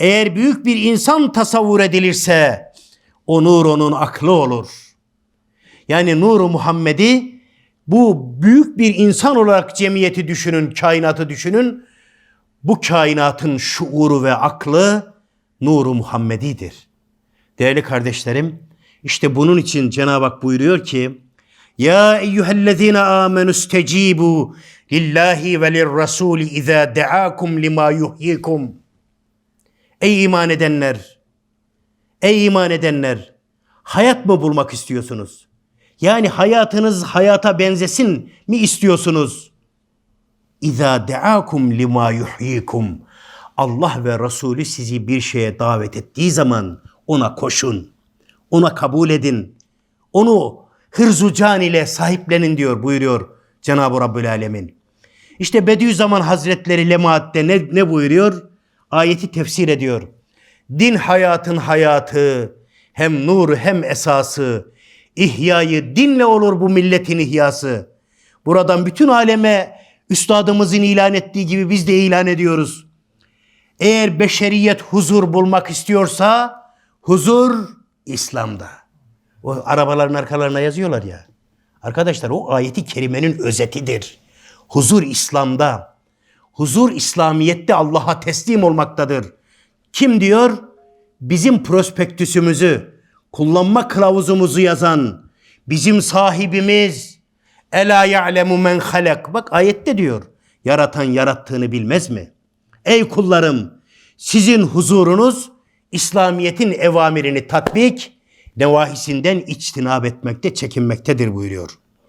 Eğer büyük bir insan tasavvur edilirse o nur onun aklı olur. Yani nuru Muhammed'i bu büyük bir insan olarak cemiyeti düşünün, kainatı düşünün. Bu kainatın şuuru ve aklı nuru Muhammedi'dir. Değerli kardeşlerim, işte bunun için Cenab-ı Hak buyuruyor ki Ya eyyühellezine amenu stecibu lillahi ve lirrasuli izâ de'akum lima yuhyikum. Ey iman edenler! Ey iman edenler! Hayat mı bulmak istiyorsunuz? Yani hayatınız hayata benzesin mi istiyorsunuz? İza de'akum lima yuhyikum. Allah ve Resulü sizi bir şeye davet ettiği zaman ona koşun. Ona kabul edin. Onu hırzucan ile sahiplenin diyor buyuruyor Cenab-ı Rabbül Alemin. İşte Bediüzzaman Hazretleri Lemaat'te ne, ne buyuruyor? Ayeti tefsir ediyor. Din hayatın hayatı, hem nur hem esası. İhyayı dinle olur bu milletin ihyası. Buradan bütün aleme üstadımızın ilan ettiği gibi biz de ilan ediyoruz. Eğer beşeriyet huzur bulmak istiyorsa huzur İslam'da. O arabaların arkalarına yazıyorlar ya. Arkadaşlar o ayeti kerimenin özetidir. Huzur İslam'da. Huzur İslamiyet'te Allah'a teslim olmaktadır. Kim diyor? Bizim prospektüsümüzü, kullanma kılavuzumuzu yazan bizim sahibimiz Ela ya'lemu men halak. Bak ayette diyor. Yaratan yarattığını bilmez mi? Ey kullarım sizin huzurunuz İslamiyet'in evamirini tatbik, nevahisinden içtinab etmekte, çekinmektedir buyuruyor.